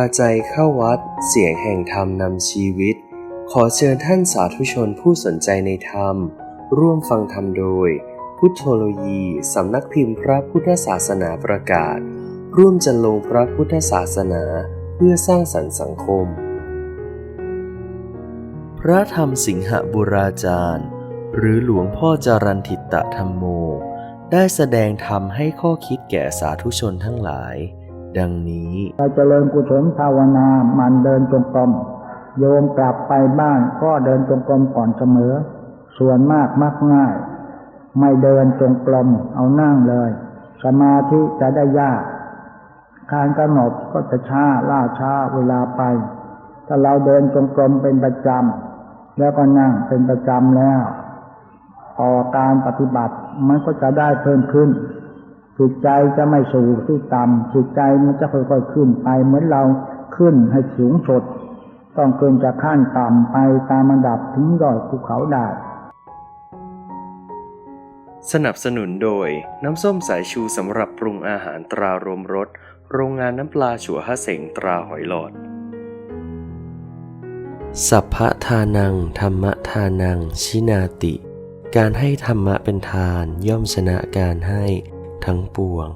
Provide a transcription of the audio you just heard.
าใจเข้าวัด เสียงแห่งธรรมนำชีวิต ขอเชิญท่านสาธุชนผู้สนใจในธรรม ร่วมฟังธรรมโดย พุทธโลยีสำนักพิมพ์พระพุทธศาสนาประกาศ ร่วมจันลงพระพุทธศาสนาเพื่อสร้างสรรค์สังคม พระธรรมสิงหบุราจารย์ หรือหลวงพ่อจารันทิตะธรรมโม ได้แสดงธรรมให้ข้อคิดแก่สาธุชนทั้งหลาย ดังนี้เราเจริญกุศลภาวนามันเดินจงกรมโยมกลับไปบ้านก็เดินจงกรมก่อนเสมอ ส่วนมากมักง่าย ไม่เดินจงกรมเอานั่งเลย สมาธิจะได้ยาก การกำหนดก็จะช้าล่าช้าเวลาไป ถ้าเราเดินจงกรมเป็นประจำแล้วก็นั่งเป็นประจำแล้วต่อการปฏิบัติมันก็จะได้เพิ่มขึ้น จิตใจจะไม่สูงที่ต่ำจิตใจมันจะค่อยๆขึ้นไป เหมือนเราขึ้นให้สูงสุดต้องเกินจากขั้นต่ำไปตามระดับถึงยอดภูเขาได้ สนับสนุนโดยน้ำส้มสายชูสำหรับปรุงอาหารตรารวมรสโรงงานน้ำปลาฉัวฮะเสงตราหอยหลอด สัพพะทานัง ธรรมทานัง ชินาติ การให้ธรรมะเป็นทานย่อมชนะการให้ ทั้งปวง